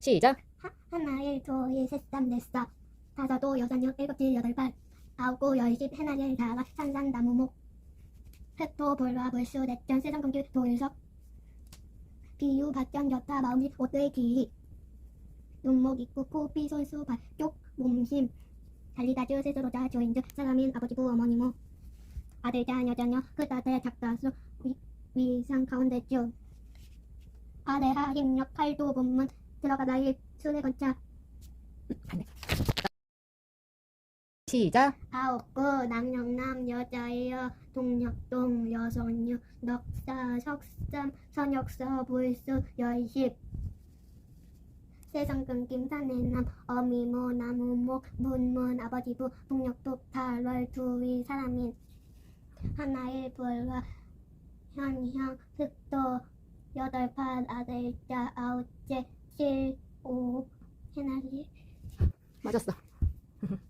시작. 하, 하나, 일, 둘, 일, 셋, 넷, 넷, 다섯, 오, 여섯, 육, 일곱, 칠, 여덟, 팔, 아홉, 구, 열, 십, 하나, 일, 다가, 산산, 나무, 목, 흑토, 볼과, 불수, 넷전, 세상, 공기, 도일석, 비유, 밭전, 여타, 마음이, 옷의 길이, 눈목, 입구, 코, 피, 손수, 발 쪽, 몸심, 달리다, 주, 스스로, 자, 조인주, 사람인, 아버지, 부, 어머니, 모, 아들, 자녀, 자녀, 크다대, 작다수, 위, 위상, 가운데, 쭉, 아래하, 힘력, 칼도, 본문, 들어가다, 일, 순회, 건차, 시작. 아홉 구 남영남 여자여 동력동 여성유 넉사 석삼 선역서 불수 열십. 세상 끊김 산해남 어미모 나무모 문문 아버지부 동력독 달월 두위 사람인. 하나일 불과 현형 흑도 여덟 판 아들자 아홉째 7, 5 해나리 맞았어.